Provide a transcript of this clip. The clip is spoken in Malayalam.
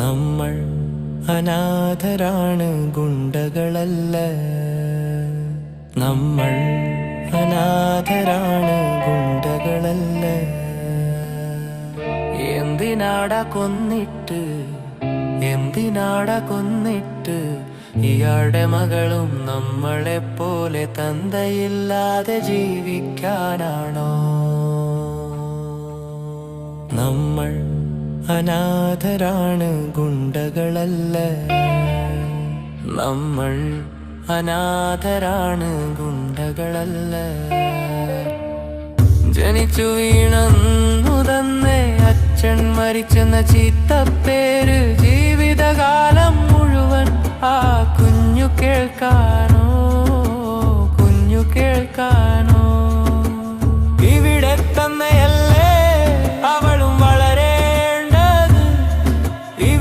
നമ്മൾ അനാഥരാണ് ഗുണ്ടകളല്ല. നമ്മൾ അനാഥരാണ് ഗുണ്ടകളല്ല. എന്തിനാട കൊന്നിട്ട്? എന്തിനാട കൊന്നിട്ട്? ഇയാളുടെ മകളും നമ്മളെ പോലെ തന്തയില്ലാതെ ജീവിക്കാനാണോ? നമ്മൾ അനാഥരാണ് ഗുണ്ടകളല്ല. നമ്മൾ അനാഥരാണ് ഗുണ്ടകളല്ല. ജനിച്ചു വീണന്നു തന്നെ അച്ഛൻ മരിച്ചെന്ന ചീത്തപ്പേര് ജീവിതകാലം മുഴുവൻ ആ കുഞ്ഞു കേൾക്കാനോ കുഞ്ഞു കേൾക്കാനോ. ഇവിടെ തന്നെ